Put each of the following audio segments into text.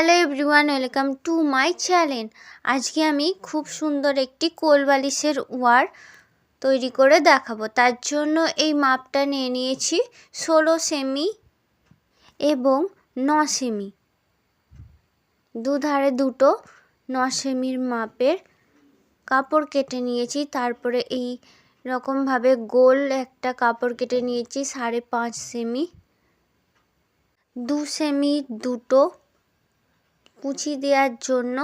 Hello everyone, welcome to my channel. আজকে আমি খুব সুন্দর একটি কোল বালিশের ওয়ার তৈরি করে দেখাবো। তার জন্য এই মাপটা নিয়ে নিয়েছি ষোলো সেমি এবং ন সেমি। দুধারে দুটো ন সেমির মাপের কাপড় কেটে নিয়েছি। তারপরে এই রকমভাবে গোল একটা কাপড় কেটে নিয়েছি সাড়ে পাঁচ সেমি। দু সেমি দুটো কুচি দেওয়ার জন্য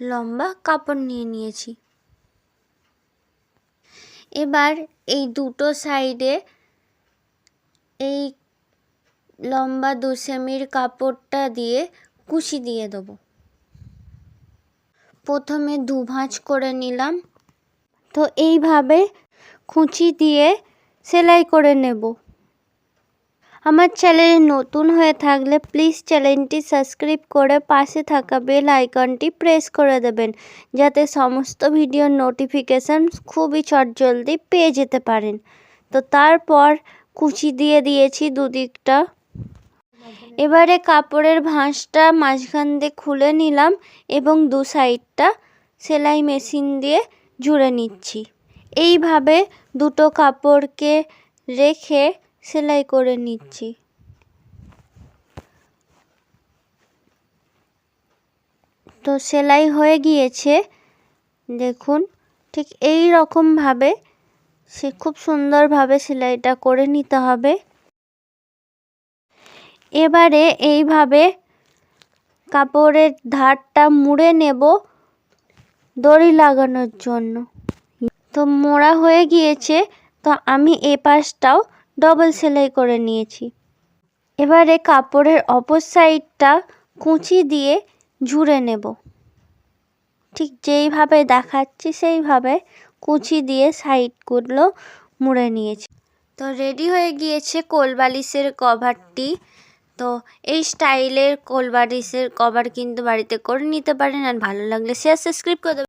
লম্বা কাপড় নিয়ে নিয়েছি। এবার এই দুটো সাইডে এই লম্বা দু সেমির কাপড়টা দিয়ে কুচি দিয়ে দেবো। প্রথমে দু ভাঁজ করে নিলাম। তো এইভাবে খুঁচি দিয়ে সেলাই করে নেব। আমার চ্যানেলে নতুন হয়ে থাকলে প্লিজ চ্যানেলটি সাবস্ক্রাইব করে পাশে থাকা বেল আইকনটি প্রেস করে দেবেন, যাতে সমস্ত ভিডিওর নোটিফিকেশান খুবই চটজলদি পেয়ে যেতে পারেন। তো তারপর কুচি দিয়ে দিয়েছি দুদিকটা। এবারে কাপড়ের ভাঁজটা মাঝখান দিয়ে খুলে নিলাম এবং দু সাইডটা সেলাই মেশিন দিয়ে জুড়ে নিচ্ছি। এইভাবে দুটো কাপড়কে রেখে সেলাই করে নিচ্ছি। তো সেলাই হয়ে গিয়েছে। দেখুন, ঠিক এই রকমভাবে সে খুব সুন্দরভাবে সেলাইটা করে নিতে হবে। এবারে এইভাবে কাপড়ের ধারটা মুড়ে নেব দড়ি লাগানোর জন্য। তো মোড়া হয়ে গিয়েছে, তো আমি এ পাশটাও ডবল সেলাই করে নিয়েছি। এবারে কাপড়ের অপর সাইডটা কুঁচি দিয়ে ঝুড়ে নেব। ঠিক যেইভাবে দেখাচ্ছি, সেইভাবে কুচি দিয়ে সাইডগুলো মুড়ে নিয়েছি। তো রেডি হয়ে গিয়েছে কোলবালিশের কভারটি। তো এই স্টাইলের কোলবালিশের কভার কিন্তু বাড়িতে করে নিতে পারেন আর ভালো লাগলে শেয়ার সাবস্ক্রাইব করে